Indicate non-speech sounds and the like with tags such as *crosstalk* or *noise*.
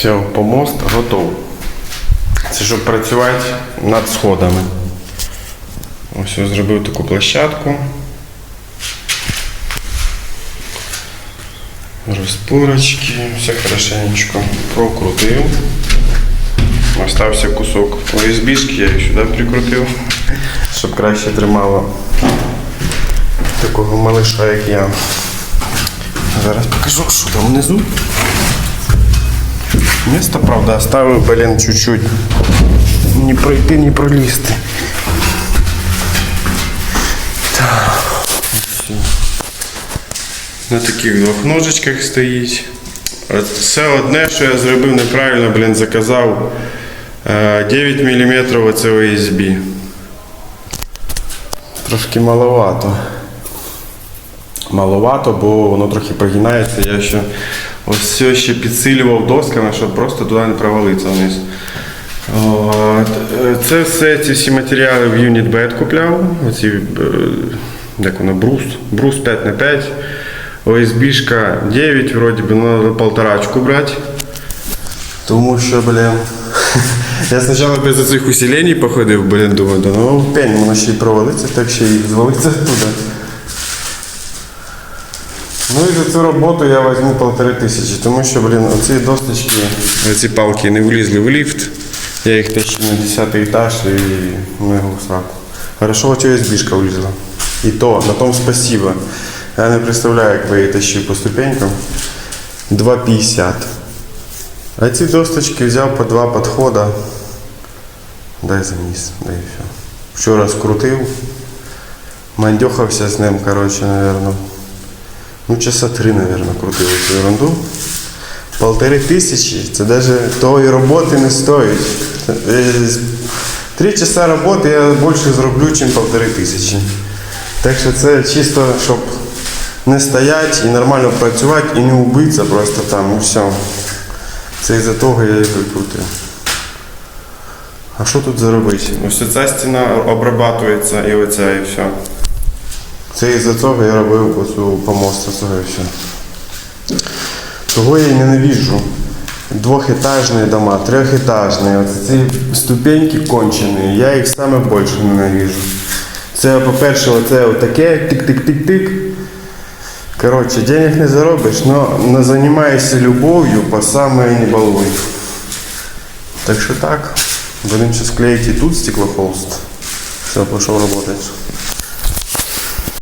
Все, помост готов. Це щоб працювати над сходами. Ось я зробив таку площадку. Розпорочки, все хорошенечко прокрутив. Остався кусок ОСБшки, я їх сюди прикрутив, щоб краще тримало такого малиша, як я. Зараз покажу, що там внизу. Место, правда, оставив, блин, чуть-чуть. Не пройти, не пролізти. Так. На таких двох ножичках стоїть. Це одне, що я зробив неправильно, блін, заказав е, 9 мм оце OSB. Трошки маловато. Маловато, бо воно трохи прогинається. Я ще ось все ще підсилював досками, щоб просто туди не провалитися вниз. Це все ці всі матеріали в Unitbed купляв. Оці, е, як воно, брус. Брус 5 на 5 ОСБшка 9, вроді би, треба полторачку брати. Тому що, блін. *laughs* Я спочатку без цих усилень походив, блін, думаю, да ну пень, воно ще й провалиться, так ще й звалиться туди. Ну і за цю роботу я візьму полтори тисячі, тому що, блін, оці досточки, оці палки не влізли в ліфт. Я їх тащив на 10 етаж і ну його в сраку. Хорошо, от USB-шка влізла. І то, на тому спасибо. Я не представляю, як ви її тащив по ступенькам. 2,50. А ці досточки взяв по два підходи. Дай заніс, дай все. Вчора скрутив. Мандьохався з ним, коротше, наверное. Ну, часа три, наверное, крутив цю ерунду. Полтори тисячі, це навіть тої роботи не стоїть. Е, Три часа роботи я більше зроблю, ніж полтори тисячі. Так що це чисто, щоб не стояти і нормально працювати і не вбитися просто там, і все. Це із-за того я і викрутив. А що тут заробити? Ось ця стіна обрабатується і оця, і все. Це із-за цього я робив оцю помосту все. Того я і ненавіжу. Двохетажні дома, трьохетажні. Оце ці ступеньки кончені. Я їх саме більше ненавіжу. Це, по-перше, оце отаке тик-тик-тик-тик. Коротше, денег не заробиш, але займаєшся любов'ю по саме не балуй. Так що так. Будемо зараз клеїти тут стеклохолст. Все, пішов працювати.